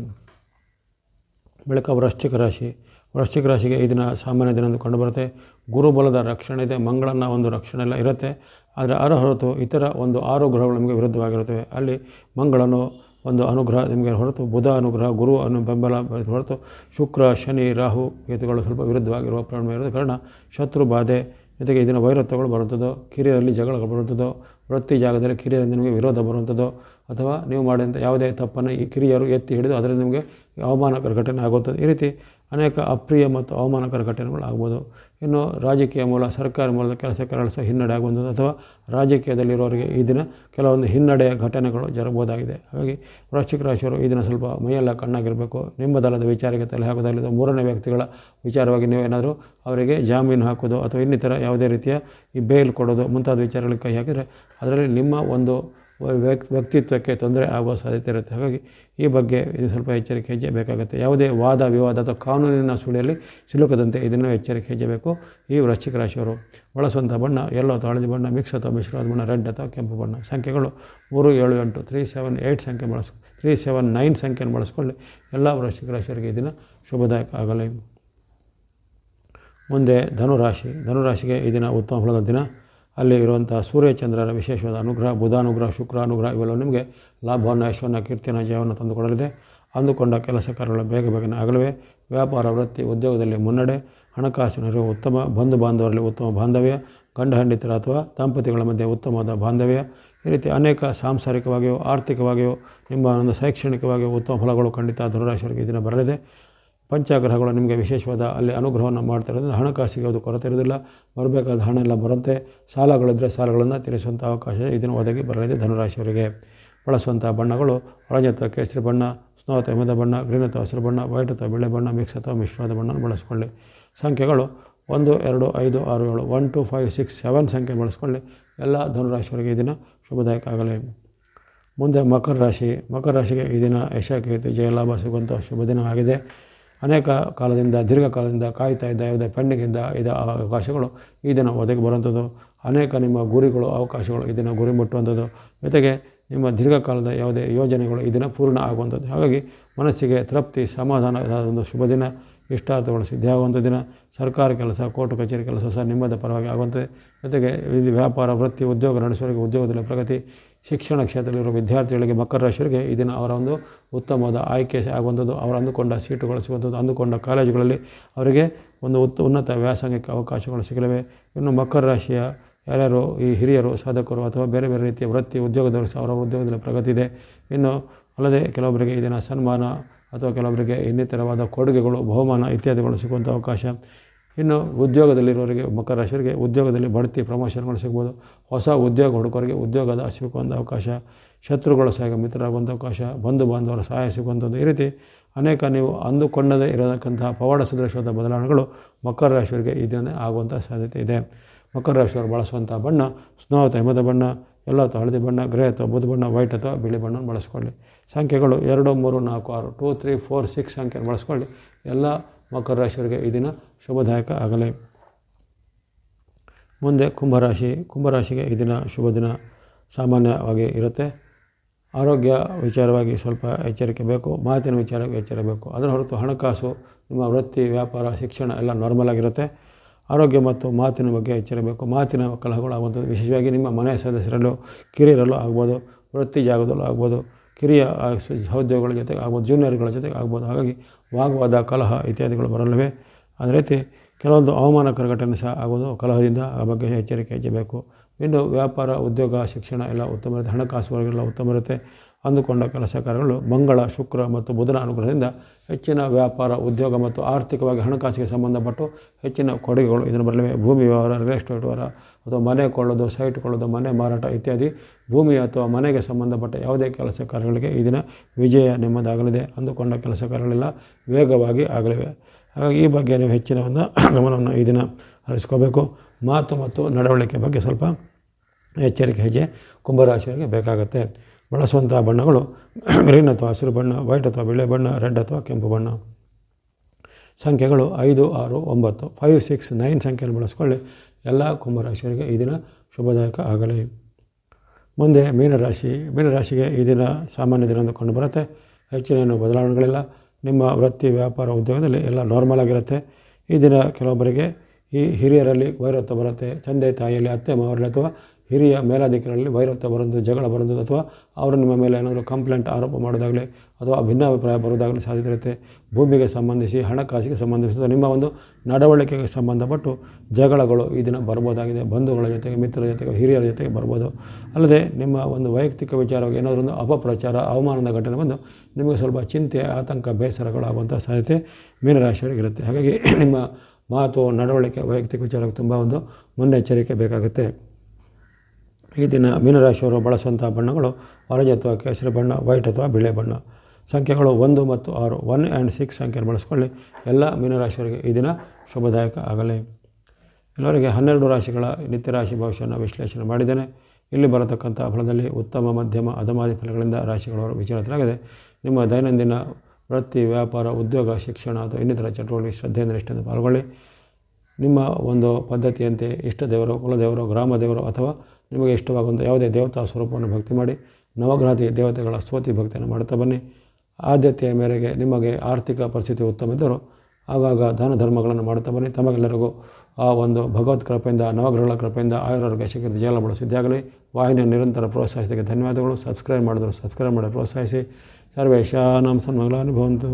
ಬೆಳಕ ವೃಶ್ಚಿಕ ರಾಶಿ. ವೃಶ್ಚಿಕ ರಾಶಿಗೆ ಈ ದಿನ ಸಾಮಾನ್ಯ ದಿನ ಕಂಡುಬರುತ್ತೆ. ಗುರುಬಲದ ರಕ್ಷಣೆ ಇದೆ. ಮಂಗಳನ ಒಂದು ರಕ್ಷಣೆ ಎಲ್ಲ ಇರುತ್ತೆ. ಆದರೆ ಅದರ ಹೊರತು ಇತರ ಒಂದು ಆರು ಗ್ರಹಗಳು ನಿಮಗೆ ವಿರುದ್ಧವಾಗಿರುತ್ತವೆ. ಅಲ್ಲಿ ಮಂಗಳನು ಒಂದು ಅನುಗ್ರಹ ನಿಮಗೆ ಹೊರತು, ಬುಧ ಅನುಗ್ರಹ, ಗುರು ಅನ್ನು ಬೆಂಬಲ ಹೊರತು, ಶುಕ್ರ, ಶನಿ, ರಾಹು ಕೇತುಗಳು ಸ್ವಲ್ಪ ವಿರುದ್ಧವಾಗಿರುವ ಪ್ರಾಣ ಇರೋದ ಕಾರಣ ಶತ್ರು ಬಾಧೆ ಜೊತೆಗೆ ಇದನ್ನು ವೈರತ್ವಗಳು ಬರುತ್ತದೋ ಕಿರಿಯರಲ್ಲಿ ಜಗಳಗಳು ಬರುತ್ತದೋ ವೃತ್ತಿ ಜಾಗದಲ್ಲಿ ಕಿರಿಯರಿಂದ ನಿಮಗೆ ವಿರೋಧ ಬರುವಂಥದ್ದು. ಅಥವಾ ನೀವು ಮಾಡಿದಂಥ ಯಾವುದೇ ತಪ್ಪನ್ನು ಈ ಕಿರಿಯರು ಎತ್ತಿ ಹಿಡಿದು ಅದರಿಂದ ನಿಮಗೆ ಅವಮಾನಕರ ಘಟನೆ ಆಗುತ್ತದೆ ಈ ರೀತಿ ಅನೇಕ ಅಪ್ರಿಯ ಮತ್ತು ಅವಮಾನಕರ ಘಟನೆಗಳು ಆಗ್ಬೋದು ಇನ್ನು ರಾಜಕೀಯ ಮೂಲ, ಸರ್ಕಾರ ಮೂಲದ ಕೆಲಸ ಕಾರ್ಯಗಳು ಸಹ ಹಿನ್ನಡೆ ಆಗುವಂಥದ್ದು ಅಥವಾ ರಾಜಕೀಯದಲ್ಲಿರೋರಿಗೆ ಈ ದಿನ ಕೆಲವೊಂದು ಹಿನ್ನಡೆಯ ಘಟನೆಗಳು ಜರಬಹುದಾಗಿದೆ ಹಾಗಾಗಿ ವೃಶ್ಚಿಕ ರಾಶಿಯವರು ಈ ದಿನ ಸ್ವಲ್ಪ ಮೈಯೆಲ್ಲ ಕಣ್ಣಾಗಿರಬೇಕು. ನಿಮ್ಮದಲ್ಲದ ವಿಚಾರಕ್ಕೆ ತಲೆ ಹಾಕೋದಲ್ಲದ ಮೂರನೇ ವ್ಯಕ್ತಿಗಳ ವಿಚಾರವಾಗಿ ನೀವು ಏನಾದರೂ ಅವರಿಗೆ ಜಾಮೀನು ಹಾಕೋದು ಅಥವಾ ಇನ್ನಿತರ ಯಾವುದೇ ರೀತಿಯ ಈ ಬೇಲ್ ಕೊಡೋದು ಮುಂತಾದ ವಿಚಾರಗಳಿಗೆ ಕೈ ಹಾಕಿದರೆ ಅದರಲ್ಲಿ ನಿಮ್ಮ ಒಂದು ವ್ಯಕ್ತಿತ್ವಕ್ಕೆ ತೊಂದರೆ ಆಗುವ ಸಾಧ್ಯತೆ ಇರುತ್ತೆ. ಹಾಗಾಗಿ ಈ ಬಗ್ಗೆ ಇದು ಸ್ವಲ್ಪ ಎಚ್ಚರಿಕೆ ಹೆಜ್ಜೆ ಬೇಕಾಗುತ್ತೆ ಯಾವುದೇ ವಾದ, ವಿವಾದ ಅಥವಾ ಕಾನೂನಿನ ಸುಳಿಯಲ್ಲಿ ಸಿಲುಕದಂತೆ ಇದನ್ನು ಎಚ್ಚರಿಕೆ ಹೆಜ್ಜೆ ಬೇಕು ಈ ವೃಶ್ಚಿಕ ರಾಶಿಯವರು ಬಳಸುವಂಥ ಬಣ್ಣ ಎಲ್ಲೋ ಅಥವಾ ಹಳದಿ ಬಣ್ಣ ಮಿಕ್ಸ್ ಅಥವಾ ಮಿಶ್ರವಾದ ಬಣ್ಣ ರೆಡ್ ಅಥವಾ ಕೆಂಪು ಬಣ್ಣ. ಸಂಖ್ಯೆಗಳು ಮೂರು, ಏಳು, ಎಂಟು ತ್ರೀ ಸೆವೆನ್ ಏಯ್ಟ್ ಸಂಖ್ಯೆ ಬಳಸ್ಕೊ ತ್ರೀ ಸೆವೆನ್ ನೈನ್ ಸಂಖ್ಯೆಯನ್ನು ಬಳಸ್ಕೊಳ್ಳಿ. ಎಲ್ಲ ವೃಶ್ಚಿಕ ರಾಶಿಯವರಿಗೆ ಇದನ್ನು ಶುಭದಾಯಕ ಆಗಲಿ. ಮುಂದೆ ಧನುರಾಶಿ. ಧನುರಾಶಿಗೆ ಈ ದಿನ ಉತ್ತಮ ಫಲದ ದಿನ. ಅಲ್ಲಿ ಇರುವಂಥ ಸೂರ್ಯಚಂದ್ರರ ವಿಶೇಷವಾದ ಅನುಗ್ರಹ, ಬುಧಾನುಗ್ರಹ, ಶುಕ್ರಾನುಗ್ರಹ ಇವೆಲ್ಲ ನಿಮಗೆ ಲಾಭವನ್ನು ಐಶ್ವರ್ಯ ಕೀರ್ತಿಯನ್ನು, ಜಯವನ್ನು ತಂದುಕೊಡಲಿದೆ. ಅಂದುಕೊಂಡ ಕೆಲಸ ಕಾರ್ಯಗಳು ಬೇಗ ಬೇಗನೆ ಆಗಲಿವೆ. ವ್ಯಾಪಾರ, ವೃತ್ತಿ, ಉದ್ಯೋಗದಲ್ಲಿ ಮುನ್ನಡೆ, ಹಣಕಾಸಿನ ಉತ್ತಮ, ಬಂಧು ಬಾಂಧವರಲ್ಲಿ ಉತ್ತಮ ಬಾಂಧವ್ಯ, ಗಂಡ ಹೆಂಡಿತರ ಅಥವಾ ದಂಪತಿಗಳ ಮಧ್ಯೆ ಉತ್ತಮವಾದ ಬಾಂಧವ್ಯ. ಈ ರೀತಿ ಅನೇಕ ಸಾಂಸಾರಿಕವಾಗಿಯೂ, ಆರ್ಥಿಕವಾಗಿಯೋ, ನಿಮ್ಮ ಒಂದು ಶೈಕ್ಷಣಿಕವಾಗಿಯೋ ಉತ್ತಮ ಫಲಗಳು ಖಂಡಿತ ಧನುರಾಶಿಯವರಿಗೆ ಇದನ್ನು ದಿನ ಬರಲಿದೆ. ಪಂಚಗ್ರಹಗಳು ನಿಮಗೆ ವಿಶೇಷವಾದ ಅಲ್ಲಿ ಅನುಗ್ರಹವನ್ನು ಮಾಡ್ತಾ ಇರೋದ್ರಿಂದ ಹಣಕಾಸಿಗೆ ಅದು ಕೊರತೆ ಇರೋದಿಲ್ಲ. ಬರಬೇಕಾದ ಹಣ ಎಲ್ಲ ಬರುತ್ತೆ. ಸಾಲಗಳಿದ್ದರೆ ಸಾಲಗಳನ್ನು ತೀರಿಸುವಂಥ ಅವಕಾಶ ಇದನ್ನು ಒದಗಿ ಬರಲಿದೆ ಧನುರಾಶಿಯವರಿಗೆ. ಬಳಸುವಂಥ ಬಣ್ಣಗಳು ಒಳಜತ್ವ ಕೇಸರಿ ಬಣ್ಣ ಸ್ನೋ ಅಥವಾ ಹಿಮದ ಬಣ್ಣ ಗ್ರೀನ್ ಅಥವಾ ಹಸಿರು ಬಣ್ಣ, ವೈಟ್ ಅಥವಾ ಬೆಳೆ ಬಣ್ಣ ಮಿಕ್ಸ್ ಅಥವಾ ಮಿಶ್ರವಾದ ಬಣ್ಣವನ್ನು ಬಳಸಿಕೊಳ್ಳಿ. ಸಂಖ್ಯೆಗಳು ಒಂದು, ಎರಡು, ಐದು, ಆರು, ಏಳು, one, two, five, six, seven ಸಂಖ್ಯೆ ಬಳಸ್ಕೊಳ್ಳಿ. ಎಲ್ಲ ಧನುರಾಶಿಯವರಿಗೆ ಈ ದಿನ ಶುಭದಾಯಕ ಆಗಲಿ ಮುಂದೆ ಮಕರ ರಾಶಿ. ಮಕರ ರಾಶಿಗೆ ಈ ದಿನ ಯಶಕೀರ್ತಿ ಜಯಲಾಭ ಸಿಗುವಂಥ ಶುಭ ದಿನವಾಗಿದೆ. ಅನೇಕ ಕಾಲದಿಂದ, ದೀರ್ಘಕಾಲದಿಂದ ಕಾಯ್ತಾ ಇದ್ದ ಯಾವುದೇ ಪೆಂಡಿಂಗಿಂದ ಇದ ಅವಕಾಶಗಳು ಈ ದಿನ ಒದಗಿ ಬರುವಂಥದ್ದು. ಅನೇಕ ನಿಮ್ಮ ಗುರಿಗಳು, ಅವಕಾಶಗಳು ಈ ದಿನ ಗುರಿ ಮುಟ್ಟುವಂಥದ್ದು ಜೊತೆಗೆ ನಿಮ್ಮ ದೀರ್ಘಕಾಲದ ಯಾವುದೇ ಯೋಜನೆಗಳು ಈ ದಿನ ಪೂರ್ಣ ಆಗುವಂಥದ್ದು. ಹಾಗಾಗಿ ಮನಸ್ಸಿಗೆ ತೃಪ್ತಿ, ಸಮಾಧಾನ ಒಂದು ಶುಭ ದಿನ. ಇಷ್ಟಾರ್ಥಗಳು ಸಿದ್ಧಿಯಾಗುವಂಥ ದಿನ. ಸರ್ಕಾರ ಕೆಲಸ, ಕೋರ್ಟ್ ಕಚೇರಿ ಕೆಲಸ ಸಹ ನಿಮ್ಮದ ಪರವಾಗಿ ಆಗುವಂಥದ್ದು. ಜೊತೆಗೆ ವ್ಯಾಪಾರ, ವೃತ್ತಿ, ಉದ್ಯೋಗ, ನಡೆಸುವವರಿಗೆ ಉದ್ಯೋಗದಲ್ಲಿ ಪ್ರಗತಿ. ಶಿಕ್ಷಣ ಕ್ಷೇತ್ರದಲ್ಲಿರುವ ವಿದ್ಯಾರ್ಥಿಗಳಿಗೆ, ಮಕರ ರಾಶಿಯವರಿಗೆ ಈ ದಿನ ಅವರ ಒಂದು ಉತ್ತಮವಾದ ಆಯ್ಕೆ ಆಗುವಂಥದ್ದು, ಅವರು ಅಂದುಕೊಂಡ ಸೀಟುಗಳು ಸಿಗುವಂಥದ್ದು ಅಂದುಕೊಂಡ ಕಾಲೇಜುಗಳಲ್ಲಿ ಅವರಿಗೆ ಒಂದು ಉತ್ತ ಉನ್ನತ ವ್ಯಾಸಂಗಕ್ಕೆ ಅವಕಾಶಗಳು ಸಿಗಲಿವೆ. ಇನ್ನು ಮಕರ ರಾಶಿಯ ಯಾರ್ಯಾರು ಈ ಹಿರಿಯರು, ಸಾಧಕರು ಅಥವಾ ಬೇರೆ ಬೇರೆ ರೀತಿಯ ವೃತ್ತಿ ಉದ್ಯೋಗದವರು ಅವರ ಉದ್ಯೋಗದಲ್ಲಿ ಪ್ರಗತಿ ಇದೆ. ಇನ್ನು ಅಲ್ಲದೆ ಕೆಲವೊಬ್ಬರಿಗೆ ಈ ದಿನ ಸನ್ಮಾನ ಅಥವಾ ಕೆಲವೊಬ್ಬರಿಗೆ ಇನ್ನಿತರವಾದ ಕೊಡುಗೆಗಳು, ಬಹುಮಾನ ಇತ್ಯಾದಿಗಳು ಸಿಗುವಂಥ ಅವಕಾಶ. ಇನ್ನು ಉದ್ಯೋಗದಲ್ಲಿರೋರಿಗೆ ಮಕರ ರಾಶಿಯವರಿಗೆ ಉದ್ಯೋಗದಲ್ಲಿ ಬಡ್ತಿ ಪ್ರಮೋಷನ್ಗಳು ಸಿಗ್ಬೋದು. ಹೊಸ ಉದ್ಯೋಗ ಹುಡುಕೋರಿಗೆ ಉದ್ಯೋಗದ ಸಿಗುವಂಥ ಅವಕಾಶ, ಶತ್ರುಗಳ ಸಹ ಮಿತ್ರರಾಗುವಂಥ ಅವಕಾಶ, ಬಂಧು ಬಾಂಧವರ ಸಹಾಯ ಸಿಗುವಂಥದ್ದು. ಈ ರೀತಿ ಅನೇಕ ನೀವು ಅಂದುಕೊಂಡದೇ ಇರತಕ್ಕಂತಹ ಪವಾಡ ಸದೃಶವಾದ ಬದಲಾವಣೆಗಳು ಮಕರ ರಾಶಿಯವರಿಗೆ ಈ ದಿನ ಆಗುವಂಥ ಸಾಧ್ಯತೆ ಇದೆ. ಮಕರ ರಾಶಿಯವರು ಬಳಸುವಂಥ ಬಣ್ಣ, ಸ್ನೋ ಅಥವಾ ಹಿಮದ ಬಣ್ಣ, ಎಲ್ಲ ಅಥವಾ ಹಳದಿ ಬಣ್ಣ, ಗ್ರೇ ಅಥವಾ ಬುದ್ಧ ಬಣ್ಣ, ವೈಟ್ ಅಥವಾ ಬಿಳಿ ಬಣ್ಣವನ್ನು ಬಳಸ್ಕೊಳ್ಳಿ. ಸಂಖ್ಯೆಗಳು ಎರಡು, ಮೂರು, ನಾಲ್ಕು, ಆರು, ಟೂ, ತ್ರೀ, ಫೋರ್, ಸಿಕ್ಸ್ ಸಂಖ್ಯೆಯನ್ನು ಬಳಸ್ಕೊಳ್ಳಿ. ಎಲ್ಲ ಮಕರ ರಾಶಿಯವರಿಗೆ ಈ ದಿನ ಶುಭದಾಯಕ ಆಗಲಿ. ಮುಂದೆ ಕುಂಭರಾಶಿ, ಕುಂಭರಾಶಿಗೆ ಈ ದಿನ ಶುಭ ದಿನ ಸಾಮಾನ್ಯವಾಗಿ ಇರುತ್ತೆ. ಆರೋಗ್ಯ ವಿಚಾರವಾಗಿ ಸ್ವಲ್ಪ ಎಚ್ಚರಿಕೆ ಬೇಕು, ಮಾತಿನ ವಿಚಾರವಾಗಿ ಎಚ್ಚರ ಬೇಕು. ಅದರ ಹೊರತು ಹಣಕಾಸು, ನಿಮ್ಮ ವೃತ್ತಿ, ವ್ಯಾಪಾರ, ಶಿಕ್ಷಣ ಎಲ್ಲ ನಾರ್ಮಲ್ ಆಗಿರುತ್ತೆ. ಆರೋಗ್ಯ ಮತ್ತು ಮಾತಿನ ಬಗ್ಗೆ ಎಚ್ಚರಬೇಕು ಮಾತಿನ ಕಲಹಗಳು ಆಗುವಂಥದ್ದು ವಿಶೇಷವಾಗಿ ನಿಮ್ಮ ಮನೆಯ ಸದಸ್ಯರಲ್ಲೂ, ಕಿರಿಯರಲ್ಲೂ ಆಗ್ಬೋದು, ವೃತ್ತಿ ಜಾಗದಲ್ಲೂ ಆಗ್ಬೋದು. ಕಿರಿಯ ಸಹೋದ್ಯೋಗಿಗಳ ಜೊತೆಗೆ ಆಗ್ಬೋದು ಜೂನಿಯರ್ಗಳ ಜೊತೆಗೆ ಆಗ್ಬೋದು. ಹಾಗಾಗಿ ವಾಗ್ವಾದ, ಕಲಹ ಇತ್ಯಾದಿಗಳು ಬರಲಿವೆ. ಅದೇ ರೀತಿ ಕೆಲವೊಂದು ಅವಮಾನಕರ ಘಟನೆ ಸಹ ಆಗೋದು ಕಲಹದಿಂದ ಆ ಬಗ್ಗೆ ಎಚ್ಚರಿಕೆ ಹೆಚ್ಚಬೇಕು. ಇನ್ನು ವ್ಯಾಪಾರ, ಉದ್ಯೋಗ, ಶಿಕ್ಷಣ ಎಲ್ಲ ಉತ್ತಮ ಇರುತ್ತೆ. ಹಣಕಾಸು ವರ್ಗಗಳ ಉತ್ತಮ ಇರುತ್ತೆ. ಅಂದುಕೊಂಡ ಕೆಲಸ ಕಾರ್ಯಗಳು ಮಂಗಳ, ಶುಕ್ರ ಮತ್ತು ಬುಧನ ಅನುಗ್ರಹದಿಂದ ಹೆಚ್ಚಿನ ವ್ಯಾಪಾರ, ಉದ್ಯೋಗ ಮತ್ತು ಆರ್ಥಿಕವಾಗಿ ಹಣಕಾಸಿಗೆ ಸಂಬಂಧಪಟ್ಟು ಹೆಚ್ಚಿನ ಕೊಡುಗೆಗಳು ಇದನ್ನು ಬರಲಿವೆ. ಭೂಮಿ ವ್ಯವಹಾರ ರಿಯಲ್ ಎಸ್ಟೇಟ್ ವ್ಯವಹಾರ ಅಥವಾ ಮನೆ ಕೊಳ್ಳೋದು ಸೈಟ್ ಕೊಳ್ಳೋದು, ಮನೆ ಮಾರಾಟ ಇತ್ಯಾದಿ ಭೂಮಿ ಅಥವಾ ಮನೆಗೆ ಸಂಬಂಧಪಟ್ಟ ಯಾವುದೇ ಕೆಲಸ ಕಾರ್ಯಗಳಿಗೆ ಈ ದಿನ ವಿಜಯ ನಿಮ್ಮದಾಗಲಿದೆ ಅಂದುಕೊಂಡ ಕೆಲಸ ಕಾರ್ಯಗಳೆಲ್ಲ ವೇಗವಾಗಿ ಆಗಲಿವೆ. ಹಾಗಾಗಿ ಈ ಬಗ್ಗೆ ನೀವು ಹೆಚ್ಚಿನ ಒಂದು ಗಮನವನ್ನು ಈ ದಿನ ಹರಿಸ್ಕೋಬೇಕು. ಮಾತು ಮತ್ತು ನಡವಳಿಕೆ ಬಗ್ಗೆ ಸ್ವಲ್ಪ ಎಚ್ಚರಿಕೆ ಹೆಜ್ಜೆ ಕುಂಭರಾಶಿಯವರಿಗೆ ಬೇಕಾಗುತ್ತೆ. ಬಳಸುವಂಥ ಬಣ್ಣಗಳು ಗ್ರೀನ್ ಅಥವಾ ಹಸಿರು ಬಣ್ಣ, ವೈಟ್ ಅಥವಾ ಬಿಳೆ ಬಣ್ಣ, ರೆಡ್ ಅಥವಾ ಕೆಂಪು ಬಣ್ಣ. ಸಂಖ್ಯೆಗಳು ಐದು, ಆರು, ಒಂಬತ್ತು ಫೈವ್ ಸಿಕ್ಸ್ ನೈನ್ ಸಂಖ್ಯೆಯನ್ನು ಬಳಸ್ಕೊಳ್ಳಿ. ಎಲ್ಲ ಕುಂಭರಾಶಿಯವರಿಗೆ ಈ ದಿನ ಶುಭದಾಯಕ ಆಗಲಿ. ಮುಂದೆ ಮೀನರಾಶಿ, ಮೀನರಾಶಿಗೆ ಈ ದಿನ ಸಾಮಾನ್ಯ ದಿನ ಎಂದು ಕಂಡು ಬರುತ್ತೆ. ಹೆಚ್ಚಿನ ಏನು ಬದಲಾವಣೆಗಳಿಲ್ಲ. ನಿಮ್ಮ ವೃತ್ತಿ, ವ್ಯಾಪಾರ, ಉದ್ಯೋಗದಲ್ಲಿ ಎಲ್ಲ ನಾರ್ಮಲ್ ಆಗಿರುತ್ತೆ. ಈ ದಿನ ಕೆಲವೊಬ್ಬರಿಗೆ ಈ ಹಿರಿಯರಲ್ಲಿ ವೈರತ್ವ ಬರುತ್ತೆ. ತಂದೆ, ತಾಯಿಯಲ್ಲಿ ಅತ್ತೆ, ಮಾವರಲ್ಲಿ ಅಥವಾ ಹಿರಿಯ ಮೇಲಾಧಿಕಾರಿಗಳಲ್ಲಿ ವೈರತ್ವ ಬರೋದು, ಜಗಳ ಬರೋದು ಅಥವಾ ಅವರು ನಿಮ್ಮ ಮೇಲೆ ಏನಾದರೂ ಕಂಪ್ಲೇಂಟ್ ಆರೋಪ ಮಾಡೋದಾಗಲಿ ಅಥವಾ ಭಿನ್ನಾಭಿಪ್ರಾಯ ಬರೋದಾಗಲಿ ಸಾಧ್ಯತೆ ಇರುತ್ತೆ. ಭೂಮಿಗೆ ಸಂಬಂಧಿಸಿ, ಹಣಕಾಸಿಗೆ ಸಂಬಂಧಿಸಿದ ನಿಮ್ಮ ಒಂದು ನಡವಳಿಕೆಗೆ ಸಂಬಂಧಪಟ್ಟು ಜಗಳಗಳು ಈ ದಿನ ಬರ್ಬೋದಾಗಿದೆ. ಬಂಧುಗಳ ಜೊತೆಗೆ, ಮಿತ್ರರ ಜೊತೆಗೆ, ಹಿರಿಯರ ಜೊತೆಗೆ ಬರ್ಬೋದು. ಅಲ್ಲದೆ ನಿಮ್ಮ ಒಂದು ವೈಯಕ್ತಿಕ ವಿಚಾರವಾಗಿ ಏನಾದರೂ ಒಂದು ಅಪಪ್ರಚಾರ, ಅವಮಾನದ ಘಟನೆ ಬಂದು ನಿಮಗೆ ಸ್ವಲ್ಪ ಚಿಂತೆ, ಆತಂಕ ಬೇಸರಗಳಾಗುವಂಥ ಸಾಧ್ಯತೆ ಮೀನರಾಶಿಯವರಿಗಿರುತ್ತೆ ಹಾಗಾಗಿ ನಿಮ್ಮ ಮಾತು ನಡವಳಿಕೆ, ವೈಯಕ್ತಿಕ ವಿಚಾರಕ್ಕೆ ತುಂಬ ಒಂದು ಮುನ್ನೆಚ್ಚರಿಕೆ ಬೇಕಾಗುತ್ತೆ. ಈ ದಿನ ಮೀನರಾಶಿಯವರು ಬಳಸುವಂಥ ಬಣ್ಣಗಳು ಆರೆಂಜ್ ಅಥವಾ ಕೇಸರಿ ಬಣ್ಣ, ವೈಟ್ ಅಥವಾ ಬಿಳೆ ಬಣ್ಣ. ಸಂಖ್ಯೆಗಳು ಒಂದು ಮತ್ತು ಆರು, ಒನ್ ಆ್ಯಂಡ್ ಸಿಕ್ಸ್ ಸಂಖ್ಯೆಯನ್ನು ಬಳಸ್ಕೊಳ್ಳಿ. ಎಲ್ಲ ಮೀನರಾಶಿಯವರಿಗೆ ಈ ದಿನ ಶುಭದಾಯಕ ಆಗಲಿ. ಎಲ್ಲರಿಗೆ ಹನ್ನೆರಡು ರಾಶಿಗಳ ನಿತ್ಯ ರಾಶಿ ಭವಿಷ್ಯವನ್ನು ವಿಶ್ಲೇಷಣೆ ಮಾಡಿದ್ದೇನೆ. ಇಲ್ಲಿ ಬರತಕ್ಕಂಥ ಫಲದಲ್ಲಿ ಉತ್ತಮ, ಮಧ್ಯಮ ಅಧಮಾದಿ ಫಲಗಳಿಂದ ರಾಶಿಗಳವರು ವಿಚಾರತರಾಗಿದೆ ನಿಮ್ಮ ದೈನಂದಿನ ವೃತ್ತಿ, ವ್ಯಾಪಾರ, ಉದ್ಯೋಗ, ಶಿಕ್ಷಣ ಅಥವಾ ಇನ್ನಿತರ ಚಟುವಟಿಕೆ ಶ್ರದ್ಧೆಯಿಂದ ನಿಷ್ಠೆಯಿಂದ ಪಾಲ್ಗೊಳ್ಳಿ. ನಿಮ್ಮ ಒಂದು ಪದ್ಧತಿಯಂತೆ ಇಷ್ಟ ದೇವರು ಕುಲದೇವರು ಗ್ರಾಮ ದೇವರು ಅಥವಾ ನಿಮಗೆ ಇಷ್ಟವಾಗುವಂಥ ಯಾವುದೇ ದೇವತಾ ಸ್ವರೂಪವನ್ನು ಭಕ್ತಿ ಮಾಡಿ ನವಗ್ರಹತಿ ದೇವತೆಗಳ ಸ್ತೋತಿ ಭಕ್ತಿಯನ್ನು ಮಾಡ್ತಾ ಬನ್ನಿ. ಆದ್ಯತೆಯ ಮೇರೆಗೆ ನಿಮಗೆ ಆರ್ಥಿಕ ಪರಿಸ್ಥಿತಿ ಉತ್ತಮ ಇದ್ದರೂ ಆಗಾಗ ದಾನ ಧರ್ಮಗಳನ್ನು ಮಾಡುತ್ತಾ ಬನ್ನಿ. ತಮಗೆಲ್ಲರಿಗೂ ಆ ಒಂದು ಭಗವತ್ ಕೃಪೆಯಿಂದ, ನವಗ್ರಹಗಳ ಕೃಪೆಯಿಂದ ಆಯುರಾರೋಗ್ಯ ಶಕ್ತಿ ಜಯಲ ಬಳಸಿದ್ದಾಗಲಿ ವಾಹಿನಿಯ ನಿರಂತರ ಪ್ರೋತ್ಸಾಹಿಸಿದ್ದಕ್ಕೆ ಧನ್ಯವಾದಗಳು. ಸಬ್ಸ್ಕ್ರೈಬ್ ಮಾಡಿದ್ರು ಸಬ್ಸ್ಕ್ರೈಬ್ ಮಾಡಿ ಪ್ರೋತ್ಸಾಹಿಸಿ. ಸರ್ವೇಶಾನಾಂ ಸನ್ಮಂಗಲಾನುಭವಂತು